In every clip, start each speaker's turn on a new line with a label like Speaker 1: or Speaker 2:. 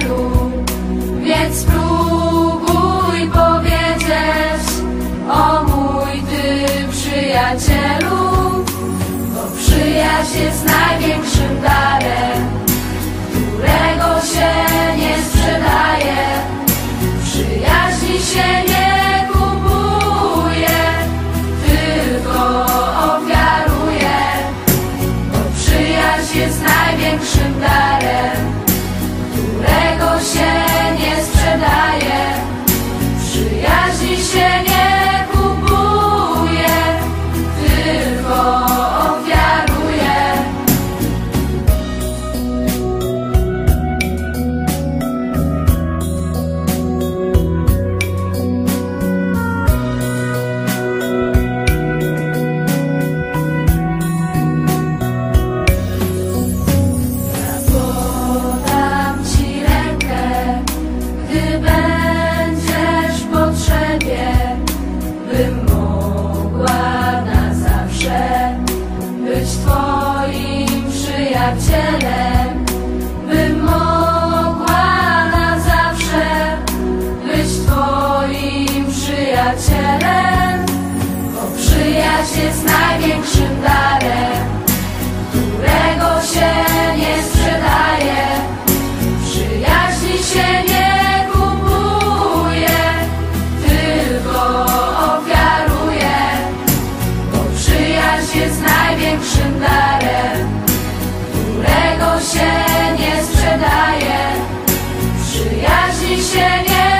Speaker 1: wielu, więc spróbuj powiedzieć o mój ty przyjacielu, bo przyjaźń jest największym darem. Zaś jest największym darem, którego się nie sprzedaje. Przyjaźni się nie kupuje, tylko ofiaruje, bo przyjaźń jest największym darem, którego się nie sprzedaje. Przyjaźni się nie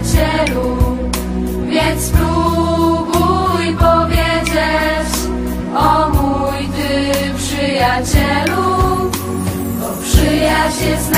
Speaker 1: przyjacielu, więc spróbuj powiedzieć o mój ty przyjacielu, bo przyjaźń jest